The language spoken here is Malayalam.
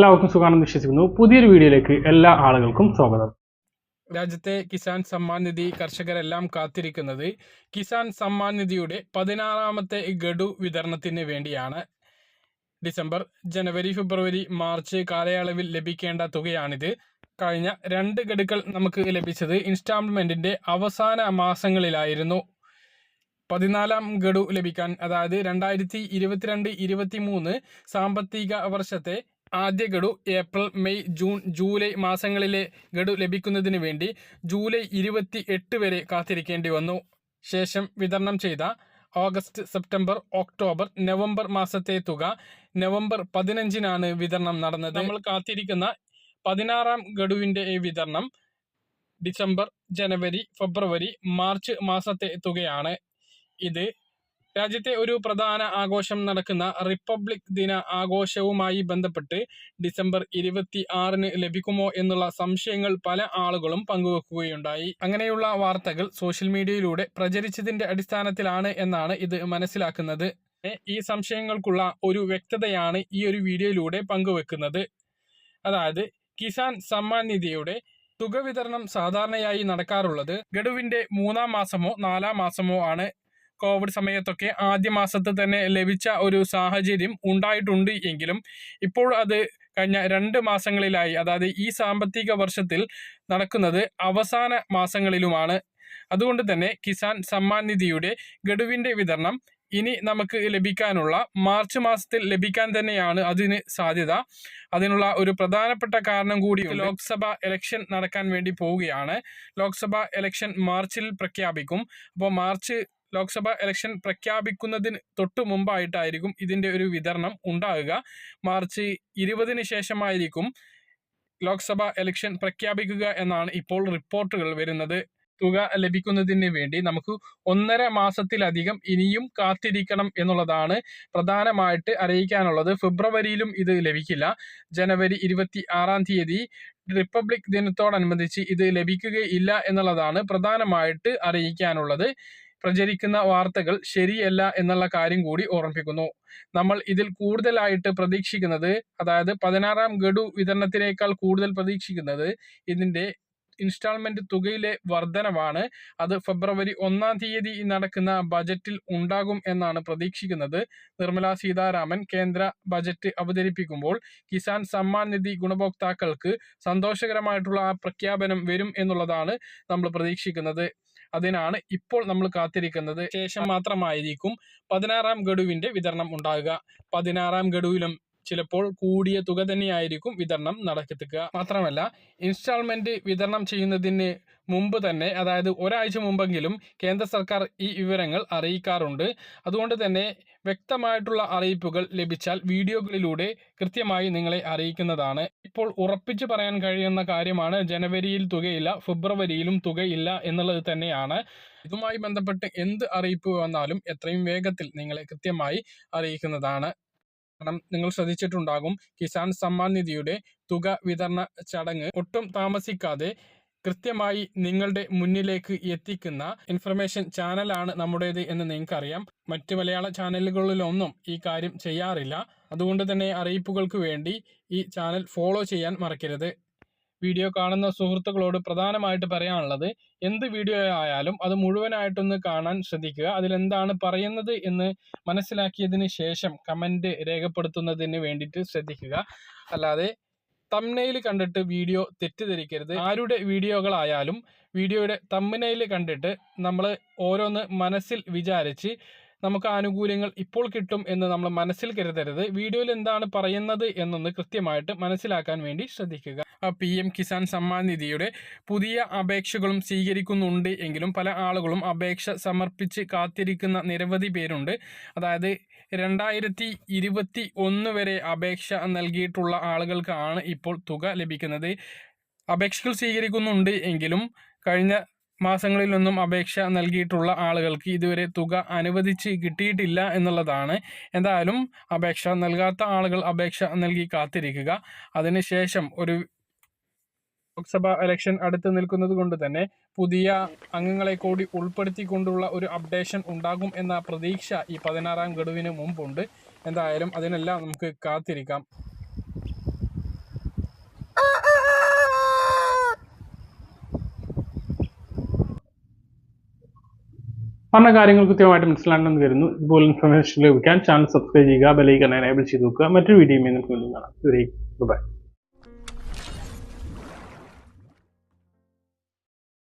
എല്ലാവർക്കും സുഖാണെന്ന് വിശ്വസിക്കുന്നു. പുതിയൊരു വീഡിയോയിലേക്ക് എല്ലാ ആളുകൾക്കും സ്വാഗതം. രാജ്യത്തെ കിസാൻ സമ്മാൻ നിധി കർഷകരെല്ലാം കാത്തിരിക്കുന്നത് കിസാൻ സമ്മാൻ നിധിയുടെ പതിനാറാമത്തെ ഗഡു വിതരണത്തിന് വേണ്ടിയാണ്. ഡിസംബർ ജനുവരി ഫെബ്രുവരി മാർച്ച് കാലയളവിൽ ലഭിക്കേണ്ട തുകയാണിത്. കഴിഞ്ഞ രണ്ട് ഗഡുക്കൾ നമുക്ക് ലഭിച്ചത് ഇൻസ്റ്റാൾമെന്റിന്റെ അവസാന മാസങ്ങളിലായിരുന്നു. പതിനാലാം ഗഡു ലഭിക്കാൻ അതായത് രണ്ടായിരത്തി ഇരുപത്തിരണ്ട് ഇരുപത്തി മൂന്ന് സാമ്പത്തിക വർഷത്തെ ആദ്യ ഗഡു ഏപ്രിൽ മെയ് ജൂൺ ജൂലൈ മാസങ്ങളിലെ ഗഡു ലഭിക്കുന്നതിന് വേണ്ടി ജൂലൈ ഇരുപത്തി എട്ട് വരെ കാത്തിരിക്കേണ്ടി വന്നു. ശേഷം വിതരണം ചെയ്ത ഓഗസ്റ്റ് സെപ്റ്റംബർ ഒക്ടോബർ നവംബർ മാസത്തെ തുക നവംബർ പതിനഞ്ചിനാണ് വിതരണം നടന്നത്. നമ്മൾ കാത്തിരിക്കുന്ന പതിനാറാം ഗഡുവിന്റെ വിതരണം ഡിസംബർ ജനുവരി ഫെബ്രുവരി മാർച്ച് മാസത്തെ തുകയാണ്. ഇത് രാജ്യത്തെ ഒരു പ്രധാന ആഘോഷം നടക്കുന്ന റിപ്പബ്ലിക് ദിന ആഘോഷവുമായി ബന്ധപ്പെട്ട് ഡിസംബർ ഇരുപത്തി ആറിന് ലഭിക്കുമോ എന്നുള്ള സംശയങ്ങൾ പല ആളുകളും പങ്കുവെക്കുകയുണ്ടായി. അങ്ങനെയുള്ള വാർത്തകൾ സോഷ്യൽ മീഡിയയിലൂടെ പ്രചരിച്ചതിന്റെ അടിസ്ഥാനത്തിലാണ് എന്നാണ് ഇത് മനസ്സിലാക്കുന്നത്. ഈ സംശയങ്ങൾക്കുള്ള ഒരു വ്യക്തതയാണ് ഈ ഒരു വീഡിയോയിലൂടെ പങ്കുവെക്കുന്നത്. അതായത് കിസാൻ സമ്മാൻ നിധിയുടെ തുക വിതരണം സാധാരണയായി നടക്കാറുള്ളത് ഗഡുവിന്റെ മൂന്നാം മാസമോ നാലാം മാസമോ ആണ്. കോവിഡ് സമയത്തൊക്കെ ആദ്യ മാസത്തിൽ തന്നെ ലഭിച്ച ഒരു സാഹചര്യം ഉണ്ടായിട്ടുണ്ട് എങ്കിലും ഇപ്പോൾ അത് കഴിഞ്ഞ രണ്ട് മാസങ്ങളിലായി. അതായത് ഈ സാമ്പത്തിക വർഷത്തിൽ നടക്കുന്നത് അവസാന മാസങ്ങളിലുമാണ്. അതുകൊണ്ട് തന്നെ കിസാൻ സമ്മാൻ നിധിയുടെ ഗഡുവിന്റെ വിതരണം ഇനി നമുക്ക് ലഭിക്കാനുള്ള മാർച്ച് മാസത്തിൽ ലഭിക്കാൻ തന്നെയാണ് അതിന് സാധ്യത. അതിനുള്ള ഒരു പ്രധാനപ്പെട്ട കാരണം കൂടി ലോക്സഭ ഇലക്ഷൻ നടക്കാൻ വേണ്ടി പോവുകയാണ്. ലോക്സഭ ഇലക്ഷൻ മാർച്ചിൽ പ്രഖ്യാപിക്കും. അപ്പോൾ മാർച്ച് ലോക്സഭ ഇലക്ഷൻ പ്രഖ്യാപിക്കുന്നതിന് തൊട്ടു മുമ്പായിട്ടായിരിക്കും ഇതിന്റെ ഒരു വിതരണം ഉണ്ടാകുക. മാർച്ച് ഇരുപതിന് ശേഷമായിരിക്കും ലോക്സഭാ ഇലക്ഷൻ പ്രഖ്യാപിക്കുക എന്നാണ് ഇപ്പോൾ റിപ്പോർട്ടുകൾ വരുന്നത്. തുക ലഭിക്കുന്നതിന് വേണ്ടി നമുക്ക് ഒന്നര മാസത്തിലധികം ഇനിയും കാത്തിരിക്കണം എന്നുള്ളതാണ് പ്രധാനമായിട്ട് അറിയിക്കാനുള്ളത്. ഫെബ്രുവരിയിലും ഇത് ലഭിക്കില്ല. ജനുവരി ഇരുപത്തി ആറാം തീയതി റിപ്പബ്ലിക് ദിനത്തോടനുബന്ധിച്ച് ഇത് ലഭിക്കുകയില്ല എന്നുള്ളതാണ് പ്രധാനമായിട്ട് അറിയിക്കാനുള്ളത്. പ്രചരിക്കുന്ന വാർത്തകൾ ശരിയല്ല എന്നുള്ള കാര്യം കൂടി ഓർമ്മിപ്പിക്കുന്നു. നമ്മൾ ഇതിൽ കൂടുതലായിട്ട് പ്രതീക്ഷിക്കുന്നത് അതായത് പതിനാറാം ഗഡു വിതരണത്തിനേക്കാൾ കൂടുതൽ പ്രതീക്ഷിക്കുന്നത് ഇതിന്റെ ഇൻസ്റ്റാൾമെന്റ് തുകയിലെ വർധനവാണ്. അത് ഫെബ്രുവരി ഒന്നാം തീയതി നടക്കുന്ന ബജറ്റിൽ ഉണ്ടാകും എന്നാണ് പ്രതീക്ഷിക്കുന്നത്. നിർമ്മല സീതാരാമൻ കേന്ദ്ര ബജറ്റ് അവതരിപ്പിക്കുമ്പോൾ കിസാൻ സമ്മാൻ നിധി ഗുണഭോക്താക്കൾക്ക് സന്തോഷകരമായിട്ടുള്ള ആ പ്രഖ്യാപനം വരും എന്നുള്ളതാണ് നമ്മൾ പ്രതീക്ഷിക്കുന്നത്. അതിനാണ് ഇപ്പോൾ നമ്മൾ കാത്തിരിക്കുന്നത്. ശേഷം മാത്രമായിരിക്കും പതിനാറാം ഗഡുവിന്റെ വിതരണം ഉണ്ടാകുക. പതിനാറാം ഗഡുവിലും ചിലപ്പോൾ കൂടിയ തുക തന്നെയായിരിക്കും വിതരണം നടക്കെത്തുക. മാത്രമല്ല ഇൻസ്റ്റാൾമെന്റ് വിതരണം ചെയ്യുന്നതിന് മുമ്പ് തന്നെ അതായത് ഒരാഴ്ച മുമ്പെങ്കിലും കേന്ദ്ര സർക്കാർ ഈ വിവരങ്ങൾ അറിയിക്കാറുണ്ട്. അതുകൊണ്ട് തന്നെ വ്യക്തമായിട്ടുള്ള അറിയിപ്പുകൾ ലഭിച്ചാൽ വീഡിയോകളിലൂടെ കൃത്യമായി നിങ്ങളെ അറിയിക്കുന്നതാണ്. ഇപ്പോൾ ഉറപ്പിച്ചു പറയാൻ കഴിയുന്ന കാര്യമാണ് ജനുവരിയിൽ തുകയില്ല ഫെബ്രുവരിയിലും തുകയില്ല എന്നുള്ളത് തന്നെയാണ്. ഇതുമായി ബന്ധപ്പെട്ട് എന്ത് അറിയിപ്പ് വന്നാലും എത്രയും വേഗത്തിൽ നിങ്ങളെ കൃത്യമായി അറിയിക്കുന്നതാണ്. കാരണം നിങ്ങൾ ശ്രദ്ധിച്ചിട്ടുണ്ടാകും. കിസാൻ സമ്മാൻ നിധിയുടെ തുക വിതരണ ചടങ്ങ് ഒട്ടും താമസിക്കാതെ കൃത്യമായി നിങ്ങളുടെ മുന്നിലേക്ക് എത്തിക്കുന്ന ഇൻഫർമേഷൻ ചാനലാണ് നമ്മുടേത് എന്ന് നിങ്ങൾക്കറിയാം. മറ്റ് മലയാള ചാനലുകളിലൊന്നും ഈ കാര്യം ചെയ്യാറില്ല. അതുകൊണ്ട് തന്നെ അറിയിപ്പുകൾക്ക് വേണ്ടി ഈ ചാനൽ ഫോളോ ചെയ്യാൻ മറക്കരുത്. വീഡിയോ കാണുന്ന സുഹൃത്തുക്കളോട് പ്രധാനമായിട്ട് പറയാനുള്ളത് എന്ത് വീഡിയോ ആയാലും അത് മുഴുവനായിട്ടൊന്ന് കാണാൻ ശ്രദ്ധിക്കുക. അതിലെന്താണ് പറയുന്നത് എന്ന് മനസ്സിലാക്കിയതിന് ശേഷം കമന്റ് രേഖപ്പെടുത്തുന്നതിന് വേണ്ടിയിട്ട് ശ്രദ്ധിക്കുക. അല്ലാതെ തമ്മനയിൽ കണ്ടിട്ട് വീഡിയോ തെറ്റിദ്ധരിക്കരുത്. ആരുടെ വീഡിയോകളായാലും വീഡിയോയുടെ തമ്മനയിൽ കണ്ടിട്ട് നമ്മൾ ഓരോന്ന് മനസ്സിൽ വിചാരിച്ച് നമുക്ക് ആനുകൂല്യങ്ങൾ ഇപ്പോൾ കിട്ടും എന്ന് നമ്മൾ മനസ്സിൽ കരുതരുത്. വീഡിയോയിൽ എന്താണ് പറയുന്നത് എന്നൊന്ന് കൃത്യമായിട്ട് മനസ്സിലാക്കാൻ വേണ്ടി ശ്രദ്ധിക്കുക. പി എം കിസാൻ സമ്മാൻ നിധിയുടെ പുതിയ അപേക്ഷകളും സ്വീകരിക്കുന്നുണ്ട് എങ്കിലും പല ആളുകളും അപേക്ഷ സമർപ്പിച്ച് കാത്തിരിക്കുന്ന നിരവധി പേരുണ്ട്. അതായത് രണ്ടായിരത്തി ഇരുപത്തി ഒന്ന് വരെ അപേക്ഷ നൽകിയിട്ടുള്ള ആളുകൾക്കാണ് ഇപ്പോൾ തുക ലഭിക്കുന്നത്. അപേക്ഷകൾ സ്വീകരിക്കുന്നുണ്ട് എങ്കിലും കഴിഞ്ഞ മാസങ്ങളിലൊന്നും അപേക്ഷ നൽകിയിട്ടുള്ള ആളുകൾക്ക് ഇതുവരെ തുക അനുവദിച്ച് കിട്ടിയിട്ടില്ല എന്നുള്ളതാണ്. എന്തായാലും അപേക്ഷ നൽകാത്ത ആളുകൾ അപേക്ഷ നൽകി കാത്തിരിക്കുക. അതിനുശേഷം ഒരു ലോക്സഭാ ഇലക്ഷൻ അടുത്ത് നിൽക്കുന്നത് കൊണ്ട് തന്നെ പുതിയ അംഗങ്ങളെ കൂടി ഉൾപ്പെടുത്തിക്കൊണ്ടുള്ള ഒരു അപ്ഡേഷൻ ഉണ്ടാകും എന്ന പ്രതീക്ഷ ഈ പതിനാറാം ഗഡുവിന് മുമ്പുണ്ട്. എന്തായാലും അതിനെല്ലാം നമുക്ക് കാത്തിരിക്കാം. പറഞ്ഞ കാര്യങ്ങൾ കൃത്യമായിട്ട് മനസ്സിലാണെന്ന് കരുതുന്നു ഇതുപോലെ ഇൻഫർമേഷൻ ലഭിക്കാൻ ചാനൽ സബ്സ്ക്രൈബ് ചെയ്യുക ബെലൈക്കൺ എനേബിൾ ചെയ്ത് വെക്കുക. മറ്റൊരു വീഡിയോയിൽ നമുക്ക് വീണ്ടും കാണാം. ബൈ